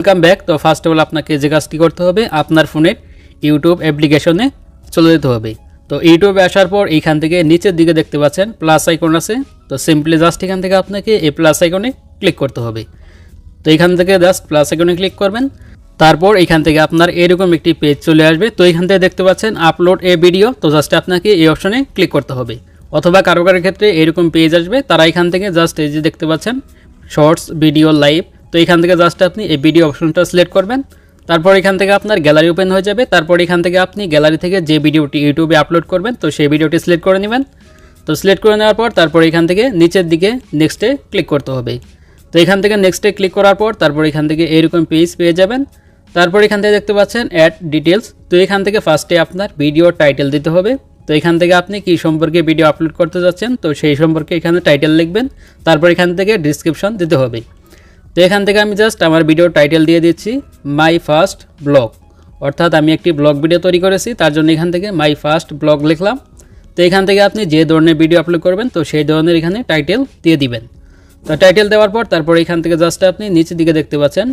Welcome back তো first of all আপনাকে যে কাজটি করতে হবে, আপনার ফোনের ইউটিউব অ্যাপ্লিকেশনে চলে যেতে হবে। তো ইউটিউবে আসার পর এইখান থেকে নিচের দিকে দেখতে পাচ্ছেন প্লাস আইকন আছে। তো সিম্পলি জাস্ট এখান থেকে আপনাকে এই প্লাস আইকনে ক্লিক করতে হবে। তো এখান থেকে জাস্ট প্লাস আইকনে ক্লিক করবেন। তারপর এখান থেকে আপনার এরকম একটি পেজ চলে আসবে। তো এখান থেকে দেখতে পাচ্ছেন আপলোড এ ভিডিও তো জাস্ট আপনাকে এই অপশনে ক্লিক করতে হবে। অথবা কারও কারোর ক্ষেত্রে এরকম পেজ আসবে। তারা এখান থেকে জাস্ট এই যে দেখতে পাচ্ছেন শর্টস ভিডিও লাইভ তো এখান থেকে জাস্ট আপনি এই ভিডিও অপশনটা সিলেক্ট করবেন তারপর এখান থেকে আপনার গ্যালারি ওপেন হয়ে যাবে তারপর এখান থেকে আপনি গ্যালারি থেকে যে ভিডিওটি ইউটিউবে আপলোড করবেন তো সেই ভিডিওটি সিলেক্ট করে নেবেন তো সিলেক্ট করে নেওয়ার পর তারপর এখান থেকে নিচের দিকে নেক্সটে ক্লিক করতে হবে তো এখান থেকে নেক্সটে ক্লিক করার পর তারপর এখান থেকে এরকম পেজ পেয়ে যাবেন তারপর এখান থেকে দেখতে পাচ্ছেন অ্যাড ডিটেলস তো এখান থেকে ফার্স্টে আপনার ভিডিও টাইটেল দিতে হবে তো এখান থেকে আপনি কি সম্পর্কে ভিডিও আপলোড করতে যাচ্ছেন তো সেই সম্পর্কে এখানে টাইটেল লিখবেন তারপর এখান থেকে ডিসক্রিপশন দিতে হবে তো এখান থেকে আমি জাস্ট আমার ভিডিও টাইটেল দিয়ে দিচ্ছি মাই ফার্স্ট ব্লগ অর্থাৎ আমি একটি ব্লগ ভিডিও তৈরি করেছি, তার জন্য এখান থেকে মাই ফার্স্ট ব্লগ লিখলাম। তো এখান থেকে আপনি যে ধরনের ভিডিও আপলোড করবেন, তো সেই ধরনের এখানে টাইটেল দিয়ে দিবেন। তো টাইটেল দেওয়ার পর তারপর এখান থেকে জাস্ট আপনি নিচের দিকে দেখতে পাচ্ছেন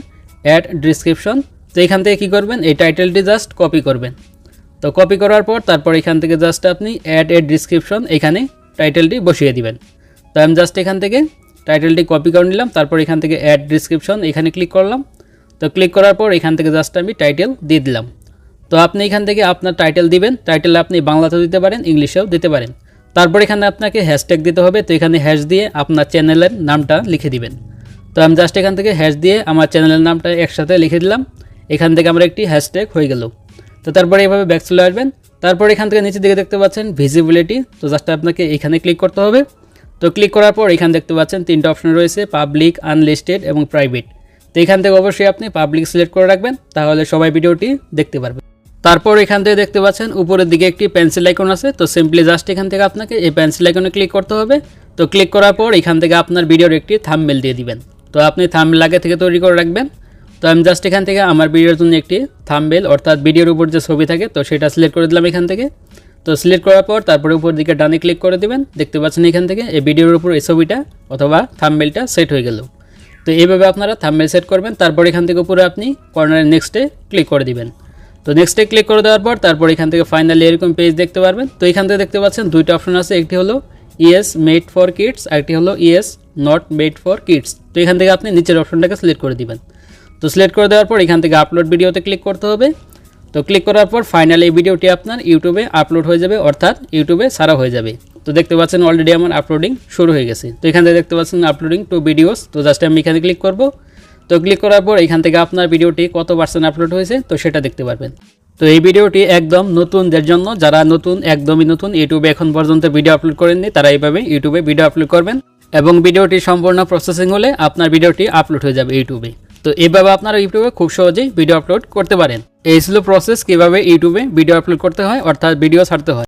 অ্যাড ডিসক্রিপশন তো এখান থেকে কী করবেন, এই টাইটেলটি জাস্ট কপি করবেন। তো কপি করার পর তারপর এখান থেকে জাস্ট আপনি অ্যাড এ ডিসক্রিপশন এখানে টাইটেলটি বসিয়ে দিবেন। তো আমি জাস্ট এখান থেকে টাইটেলটি কপি করে নিলাম, তারপর এখান থেকে অ্যাড ডিসক্রিপশন এখানে ক্লিক করলাম। তো ক্লিক করার পর এখান থেকে জাস্ট আমি টাইটেল দিয়ে দিলাম। তো আপনি এখান থেকে আপনার টাইটেল দিবেন টাইটেল আপনি বাংলাতেও দিতে পারেন, ইংলিশেও দিতে পারেন। তারপর এখানে আপনাকে হ্যাশট্যাগ দিতে হবে, তো এখানে হ্যাশ দিয়ে আপনার চ্যানেলের নামটা লিখে দিবেন। তো আমি জাস্ট এখান থেকে হ্যাশ দিয়ে আমার চ্যানেলের নামটা একসাথে লিখে দিলাম। এখান থেকে আমার একটি হ্যাশট্যাগ হয়ে গেল। তো তারপরে এইভাবে ব্যাক চলে আসবেন। তারপর এখান থেকে নিচের দিকে দেখতে পাচ্ছেন ভিজিবিলিটি তো জাস্ট আপনাকে এখানে ক্লিক করতে হবে। তো ক্লিক করার পর এখানে দেখতে পাচ্ছেন তিনটা অপশন রয়েছে পাবলিক আনলিস্টেড এবং প্রাইভেট তো এখান থেকে অবশ্যই আপনি পাবলিক সিলেক্ট করে রাখবেন, তাহলে সবাই ভিডিওটি দেখতে পারবে। তারপর এখান থেকে দেখতে পাচ্ছেন উপরের দিকে একটি পেন্সিল আইকন আছে, তো সিম্পলি জাস্ট এখান থেকে আপনাকে এই পেন্সিল আইকনে ক্লিক করতে হবে। তো ক্লিক করার পর এখান থেকে আপনার ভিডিওর একটি থাম্বনেল দিয়ে দিবেন। তো আপনি থাম্বনেল আগে থেকে তৈরি করে রাখবেন। তো আমি জাস্ট এখান থেকে আমার ভিডিওর জন্য একটি থাম্বেল অর্থাৎ ভিডিওর উপর যে ছবি থাকে, তো সেটা সিলেক্ট করে দিলাম এখান থেকে। তো সিলেক্ট করার পর তারপরে উপর দিকে ডানে ক্লিক করে দিবেন। দেখতে পাচ্ছেন এখান থেকে এই ভিডিওর উপর এই ছবিটা অথবা থামবেলটা সেট হয়ে গেল। তো এইভাবে আপনারা থামবেল সেট করবেন, তারপর এখান থেকে উপরে আপনি কর্নারে নেক্সটে ক্লিক করে দিবেন। তো নেক্সটে ক্লিক করে দেওয়ার পর তারপর এখান থেকে ফাইনালি এরকম পেজ দেখতে পারবেন। তো এখান থেকে দেখতে পাচ্ছেন দুইটা অপশন আছে, একটি হলো ইয়েস মেড ফর কিডস আরেকটি হলো yes not made for kids তো এখান থেকে আপনি নিচের অপশনটাকে সিলেক্ট করে দিবেন। তো সিলেক্ট করে দেওয়ার পর এখান থেকে আপলোড ভিডিওতে ক্লিক করতে হবে। তো ক্লিক করার পর ফাইনালি এই ভিডিওটি আপনার ইউটিউবে আপলোড হয়ে যাবে, অর্থাৎ ইউটিউবে সারা হয়ে যাবে। তো দেখতে পাচ্ছেন অলরেডি আমার আপলোডিং শুরু হয়ে গেছে। তো এখান থেকে দেখতে পাচ্ছেন আপলোডিং টু ভিডিওস তো জাস্ট আমি এখানে ক্লিক করব। তো ক্লিক করার পর এখান থেকে আপনার ভিডিওটি কত পার্সেন্ট আপলোড হয়েছে, তো সেটা দেখতে পারবেন। তো এই ভিডিওটি একদম নতুনদের জন্য, যারা নতুন, একদমই নতুন ইউটিউবে এখন পর্যন্ত ভিডিও আপলোড করেননি, তারা এইভাবে ইউটিউবে ভিডিও আপলোড করবেন। এবং ভিডিওটি সম্পূর্ণ প্রসেসিং হলে আপনার ভিডিওটি আপলোড হয়ে যাবে ইউটিউবে তো এইভাবে আপনারা ইউটিউবে খুব সহজেই ভিডিও আপলোড করতে পারেন। এই ছিল প্রসেস কীভাবে ইউটিউবে ভিডিও আপলোড করতে হয় অর্থাৎ ভিডিও ছাড়তে হয়।